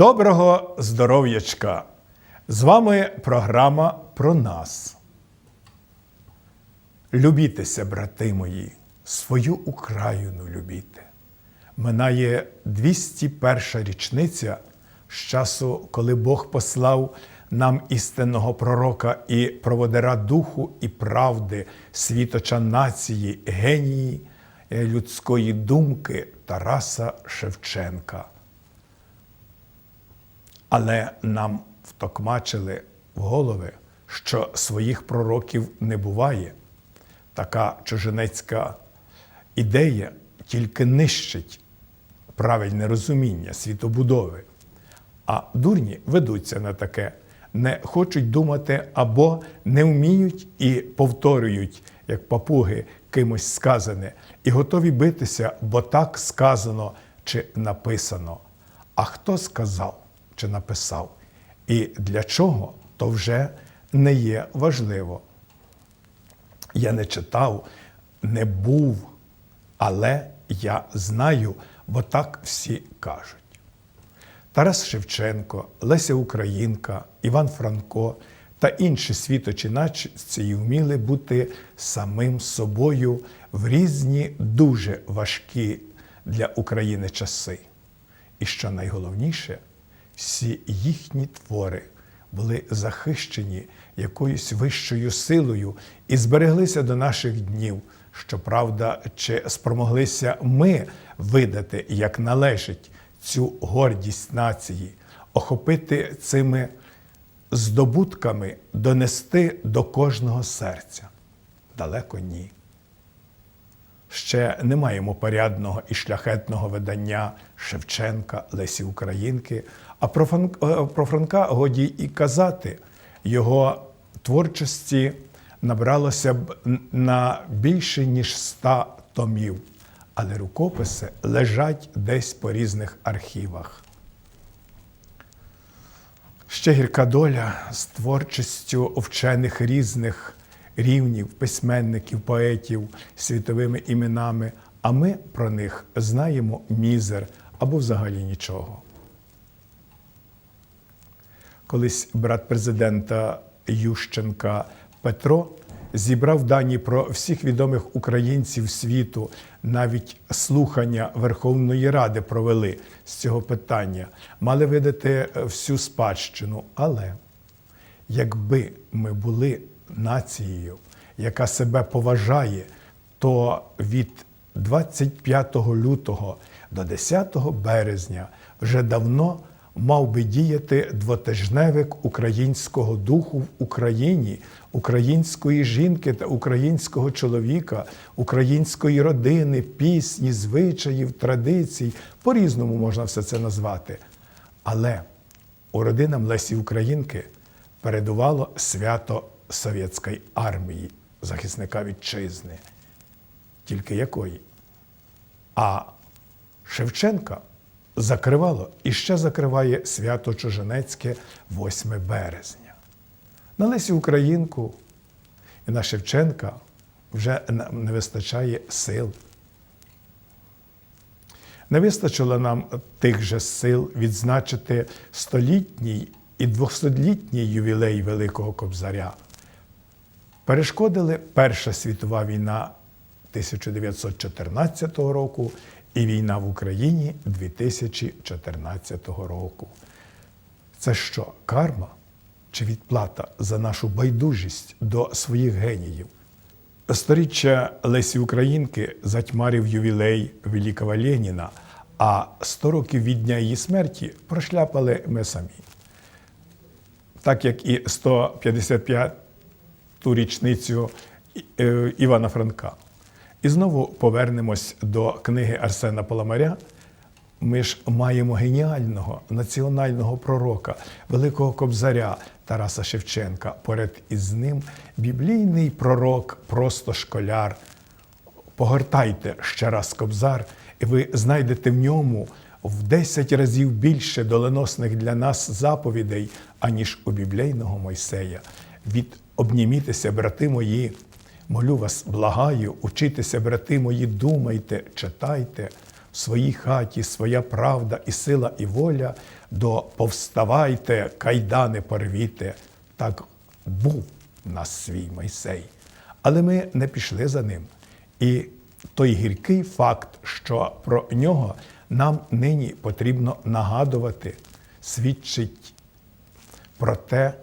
Доброго здоров'ячка! З вами програма про нас. Любітеся, брати мої, свою Україну любіте. Минає 201 річниця з часу, коли Бог послав нам істинного пророка і проводира духу і правди, світоча нації, генії е, людської думки Тараса Шевченка. Але нам втокмачили в голови, що своїх пророків не буває. Така чужинецька ідея тільки нищить правильне розуміння світобудови. А дурні ведуться на таке, не хочуть думати або не вміють і повторюють, як папуги, кимось сказане, і готові битися, бо так сказано чи написано. А хто сказав чи написав? І для чого, то вже не є важливо. Я не читав, не був, але я знаю, бо так всі кажуть. Тарас Шевченко, Леся Українка, Іван Франко та інші світочі нації вміли бути самим собою в різні дуже важкі для України часи. І що найголовніше, всі їхні твори були захищені якоюсь вищою силою і збереглися до наших днів. Щоправда, чи спромоглися ми видати, як належить, цю гордість нації, охопити цими здобутками, донести до кожного серця? Далеко ні. Ще не маємо порядного і шляхетного видання Шевченка, Лесі Українки, а про про Франка годі і казати, його творчості набралося б на більше ніж ста томів, але рукописи лежать десь по різних архівах. Ще гірка доля з творчістю вчених різних рівнів, письменників, поетів, світовими іменами, а ми про них знаємо мізер або взагалі нічого. Колись брат президента Ющенка Петро зібрав дані про всіх відомих українців світу, навіть слухання Верховної Ради провели з цього питання, мали видати всю спадщину. Але якби ми були нацією, яка себе поважає, то від 25 лютого до 10 березня вже давно мав би діяти двотижневик українського духу в Україні, української жінки та українського чоловіка, української родини, пісні, звичаїв, традицій. По-різному можна все це назвати. Але у родинам Лесі Українки передувало свято совєтської армії, захисника вітчизни. Тільки якої? А Шевченка закривало і ще закриває свято Чужинецьке 8 березня. На Лесі Українку і на Шевченка вже не вистачає сил. Не вистачило нам тих же сил відзначити столітній і двохсотлітній ювілей Великого Кобзаря. Перешкодили Перша світова війна 1914 року і війна в Україні 2014 року. Це що, карма чи відплата за нашу байдужість до своїх геніїв? Сторіччя Лесі Українки затьмарив ювілей Великого Леніна, а 100 років від дня її смерті прошляпали ми самі. Так як і 155-ту річницю е, Івана Франка. І знову повернемось до книги Арсена Паламаря. Ми ж маємо геніального національного пророка, великого кобзаря Тараса Шевченка. Поряд із ним біблійний пророк, просто школяр. Погортайте ще раз кобзар, і ви знайдете в ньому в 10 разів більше доленосних для нас заповідей, аніж у біблійного Мойсея. Від обнімітеся, брати мої. Молю вас, благаю, учитеся, брати мої, думайте, читайте, в своїй хаті своя правда і сила і воля, до повставайте, кайдани порвіте. Так був нас свій Мойсей. Але ми не пішли за ним. І той гіркий факт, що про нього нам нині потрібно нагадувати, свідчить про те,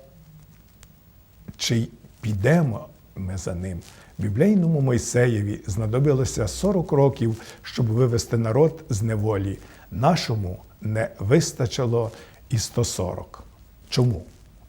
чи підемо ми за ним. Біблійному Мойсеєві знадобилося 40 років, щоб вивести народ з неволі. Нашому не вистачило і 140. Чому?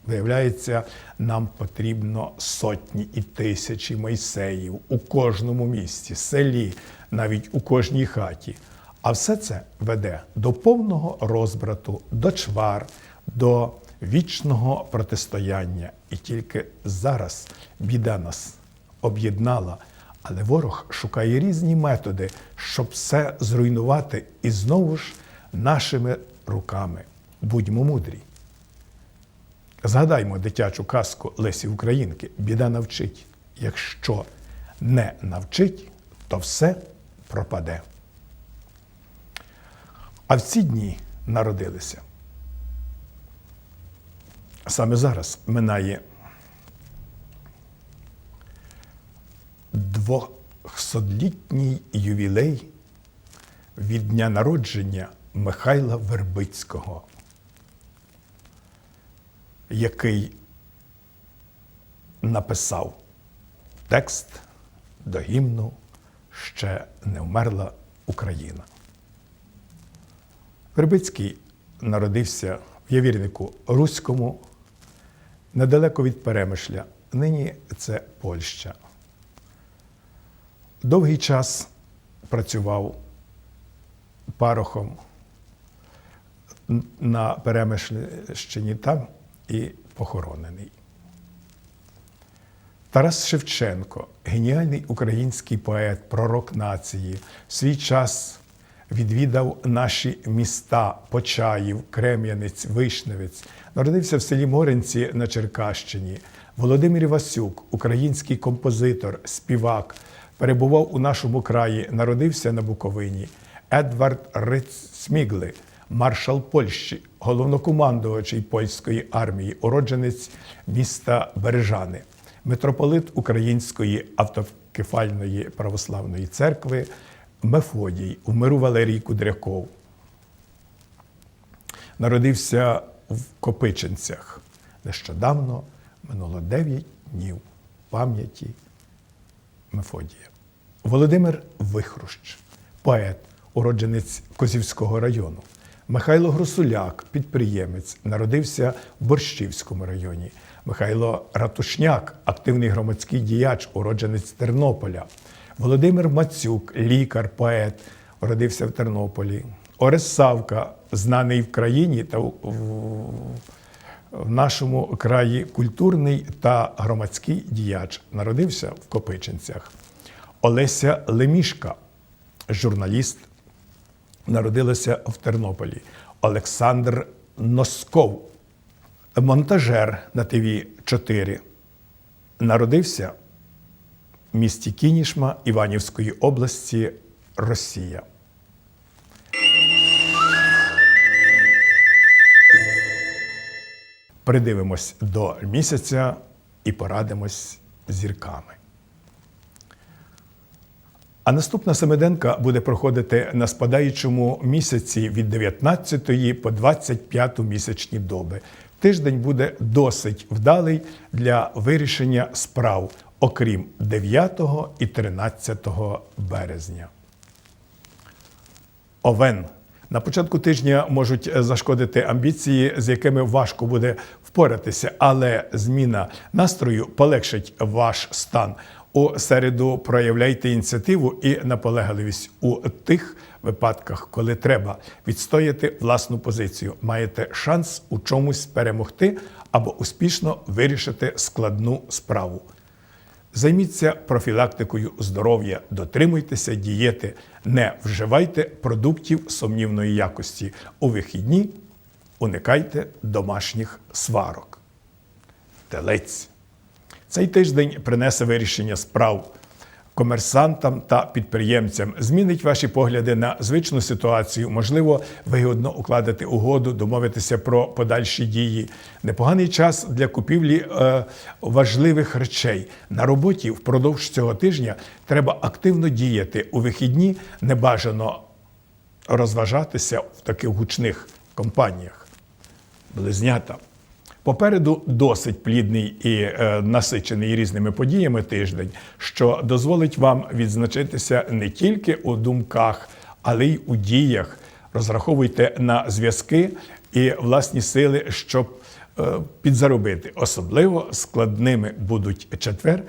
Виявляється, нам потрібно сотні і тисячі Мойсеїв у кожному місті, селі, навіть у кожній хаті. А все це веде до повного розбрату, до чвар, до вічного протистояння. І тільки зараз біда нас об'єднала, але ворог шукає різні методи, щоб все зруйнувати і знову ж нашими руками. Будьмо мудрі. Згадаймо дитячу казку Лесі Українки. Біда навчить. Якщо не навчить, то все пропаде. А в ці дні народилися. Саме зараз минає двохсотлітній ювілей від дня народження Михайла Вербицького, який написав текст до гімну Ще не вмерла Україна. Вербицький народився в Явірнику Руському, недалеко від Перемишля. Нині це Польща. Довгий час працював парохом на Перемишльщині там і похоронений. Тарас Шевченко, геніальний український поет, пророк нації, свій час відвідав наші міста Почаїв, Крем'янець, Вишневець, народився в селі Моринці на Черкащині. Володимир Васюк, український композитор, співак, перебував у нашому краї, народився на Буковині. Едвард Рицмігли, маршал Польщі, головнокомандувачий польської армії, уродженець міста Бережани, митрополит Української автокефальної православної церкви Мефодій у миру Валерій Кудряков. Народився в Копичинцях. Нещодавно минуло 9 днів пам'яті Мефодія. Володимир Вихрущ, поет, уродженець Козівського району. Михайло Гросуляк, підприємець, народився в Борщівському районі. Михайло Ратушняк, активний громадський діяч, уродженець Тернополя. Володимир Мацюк, лікар, поет, родився в Тернополі. Орес Савка, знаний в країні та в- в нашому краї культурний та громадський діяч, народився в Копичинцях. Олеся Лемішка, журналіст, народилася в Тернополі. Олександр Носков, монтажер на ТВ 4 народився місті Кінішма Іванівської області, Росія. Придивимось до місяця і порадимось зірками. А наступна семиденка буде проходити на спадаючому місяці від 19 по 25 місячні доби. Тиждень буде досить вдалий для вирішення справ, окрім 9 і 13 березня. Овен. На початку тижня можуть зашкодити амбіції, з якими важко буде впоратися, але зміна настрою полегшить ваш стан. У середу проявляйте ініціативу і наполегливість у тих випадках, коли треба відстояти власну позицію. Маєте шанс у чомусь перемогти або успішно вирішити складну справу. Займіться профілактикою здоров'я, дотримуйтеся дієти, не вживайте продуктів сумнівної якості. У вихідні уникайте домашніх сварок. Телець. Цей тиждень принесе вирішення справ, комерсантам та підприємцям, змінить ваші погляди на звичну ситуацію. Можливо, вигодно укладати угоду, домовитися про подальші дії. Непоганий час для купівлі е, важливих речей на роботі впродовж цього тижня треба активно діяти у вихідні. Небажано розважатися в таких гучних компаніях. Близнята. Попереду досить плідний і е, насичений різними подіями тиждень, що дозволить вам відзначитися не тільки у думках, але й у діях. Розраховуйте на зв'язки і власні сили, щоб е, підзаробити. Особливо складними будуть четвер,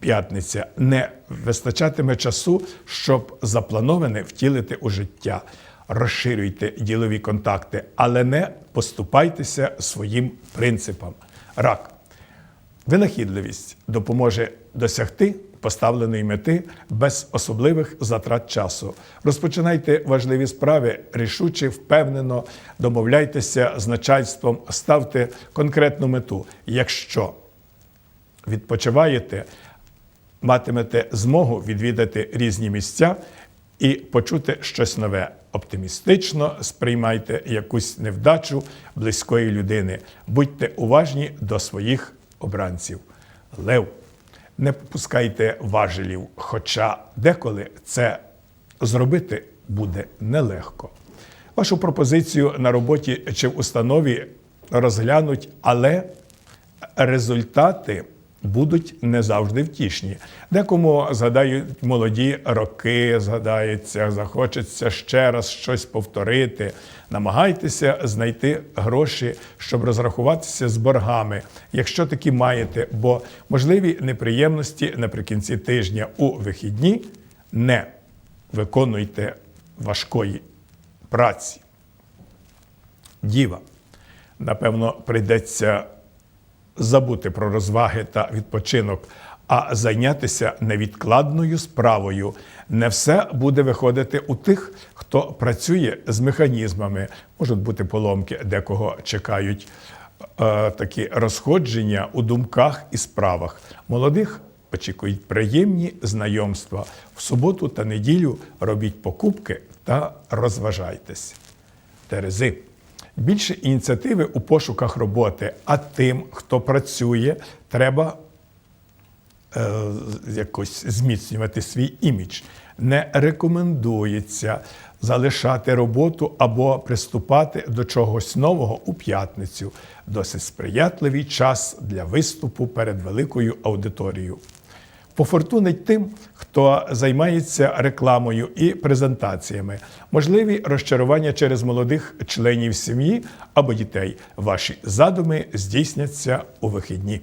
п'ятниця. Не вистачатиме часу, щоб заплановане втілити у життя. Розширюйте ділові контакти, але не поступайтеся своїм принципам. Рак. Винахідливість допоможе досягти поставленої мети без особливих затрат часу. Розпочинайте важливі справи рішуче, впевнено, домовляйтеся з начальством, ставте конкретну мету. Якщо відпочиваєте, матимете змогу відвідати різні місця і почути щось нове. Оптимістично сприймайте якусь невдачу близької людини. Будьте уважні до своїх обранців. Лев. Не попускайте важелів, хоча деколи це зробити буде нелегко. Вашу пропозицію на роботі чи в установі розглянуть, але результати будуть не завжди втішні. Декому згадають молоді роки, згадається, захочеться ще раз щось повторити. Намагайтеся знайти гроші, щоб розрахуватися з боргами, якщо такі маєте, бо можливі неприємності наприкінці тижня у вихідні не виконуйте важкої праці. Діва. Напевно, прийдеться забути про розваги та відпочинок, а зайнятися невідкладною справою. Не все буде виходити у тих, хто працює з механізмами. Можуть бути поломки, декого чекають е, такі розходження у думках і справах. Молодих очікують приємні знайомства. В суботу та неділю робіть покупки та розважайтесь. Терези. Більше ініціативи у пошуках роботи, а тим, хто працює, треба е, якось зміцнювати свій імідж. Не рекомендується залишати роботу або приступати до чогось нового у п'ятницю. Досить сприятливий час для виступу перед великою аудиторією. Пофортунить тим, хто займається рекламою і презентаціями, можливі розчарування через молодих членів сім'ї або дітей. Ваші задуми здійсняться у вихідні.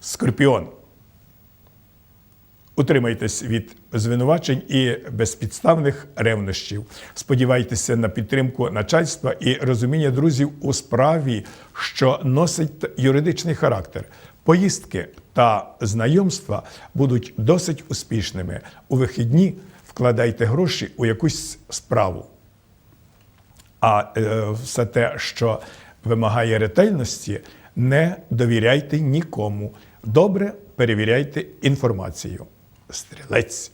Скорпіон. Утримайтесь від звинувачень і безпідставних ревнощів. Сподівайтеся на підтримку начальства і розуміння друзів у справі, що носить юридичний характер. Поїздки та знайомства будуть досить успішними. У вихідні вкладайте гроші у якусь справу. А е, все те, що вимагає ретельності, не довіряйте нікому. Добре перевіряйте інформацію. Стрілець.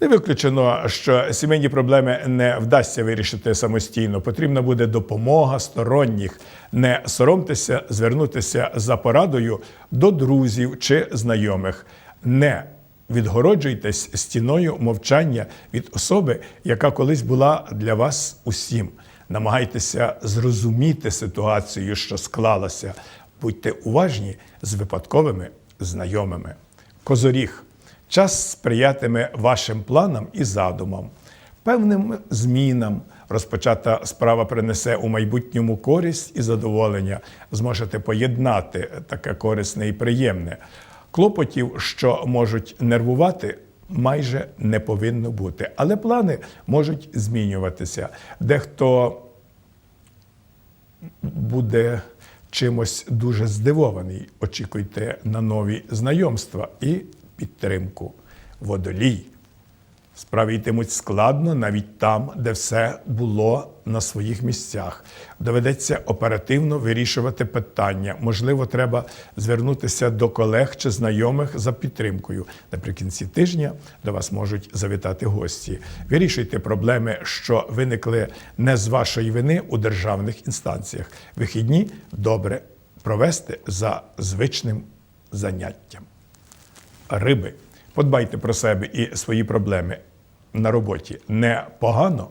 Не виключено, що сімейні проблеми не вдасться вирішити самостійно. Потрібна буде допомога сторонніх. Не соромтеся звернутися за порадою до друзів чи знайомих. Не відгороджуйтесь стіною мовчання від особи, яка колись була для вас усім. Намагайтеся зрозуміти ситуацію, що склалася. Будьте уважні з випадковими знайомими. Козоріг. Час сприятиме вашим планам і задумам, певним змінам. Розпочата справа принесе у майбутньому користь і задоволення. Зможете поєднати таке корисне і приємне. Клопотів, що можуть нервувати, майже не повинно бути. Але плани можуть змінюватися. Дехто буде чимось дуже здивований. Очікуйте на нові знайомства і підтримку. Водолій. Справи йтимуть складно навіть там, де все було на своїх місцях. Доведеться оперативно вирішувати питання. Можливо, треба звернутися до колег чи знайомих за підтримкою. Наприкінці тижня до вас можуть завітати гості. Вирішуйте проблеми, що виникли не з вашої вини у державних інстанціях. Вихідні добре провести за звичним заняттям риби. Подбайте про себе і свої проблеми на роботі. Непогано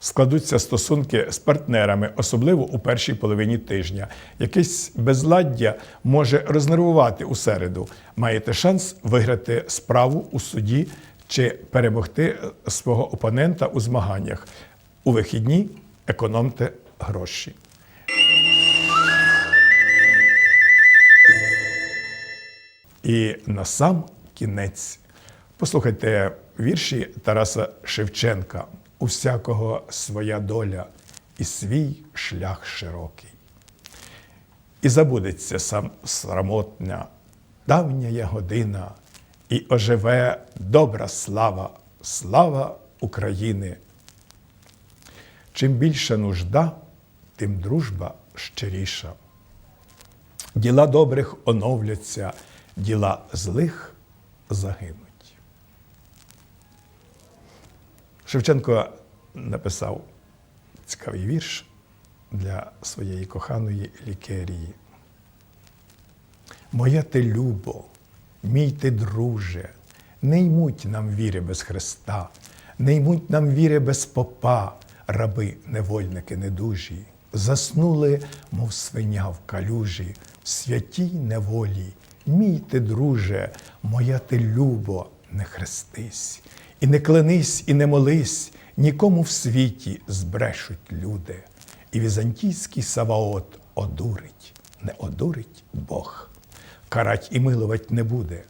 складуться стосунки з партнерами, особливо у першій половині тижня. Якесь безладдя може рознервувати у середу. Маєте шанс виграти справу у суді чи перемогти свого опонента у змаганнях. У вихідні економте гроші. І на сам кінець послухайте вірші Тараса Шевченка у всякого своя доля і свій шлях широкий. І забудеться сам срамотня, давня година, і оживе добра слава, слава України. Чим більша нужда, тим дружба щиріша. Діла добрих оновляться, діла злих загинуть. Шевченко написав цікавий вірш для своєї коханої лікерії. Моя ти любо, мій ти друже, не ймуть нам віри без Христа, не ймуть нам віри без попа, раби, невольники недужі, заснули, мов свиня в калюжі, в святій неволі. Мій ти, друже, моя ти любо, не хрестись, і не клянись, і не молись, нікому в світі збрешуть люди. І візантійський Саваот одурить, не одурить Бог. Карать і милувать не буде.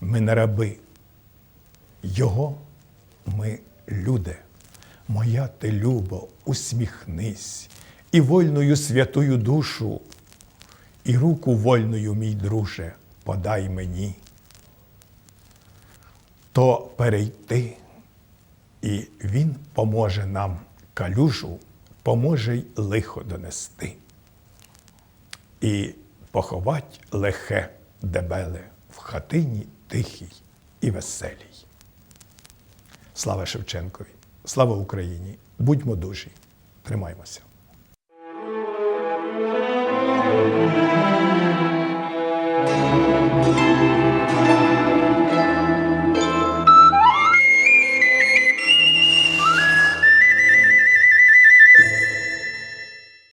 Ми не раби. Його ми люди. Моя ти любо, усміхнись, і вольною святую душу, і руку вольною, мій друже, подай мені. То перейти, і він поможе нам калюжу, поможе й лихо донести. І поховать лихе дебеле в хатині тихій і веселій. Слава Шевченкові! Слава Україні! Будьмо дужі! Тримаймося!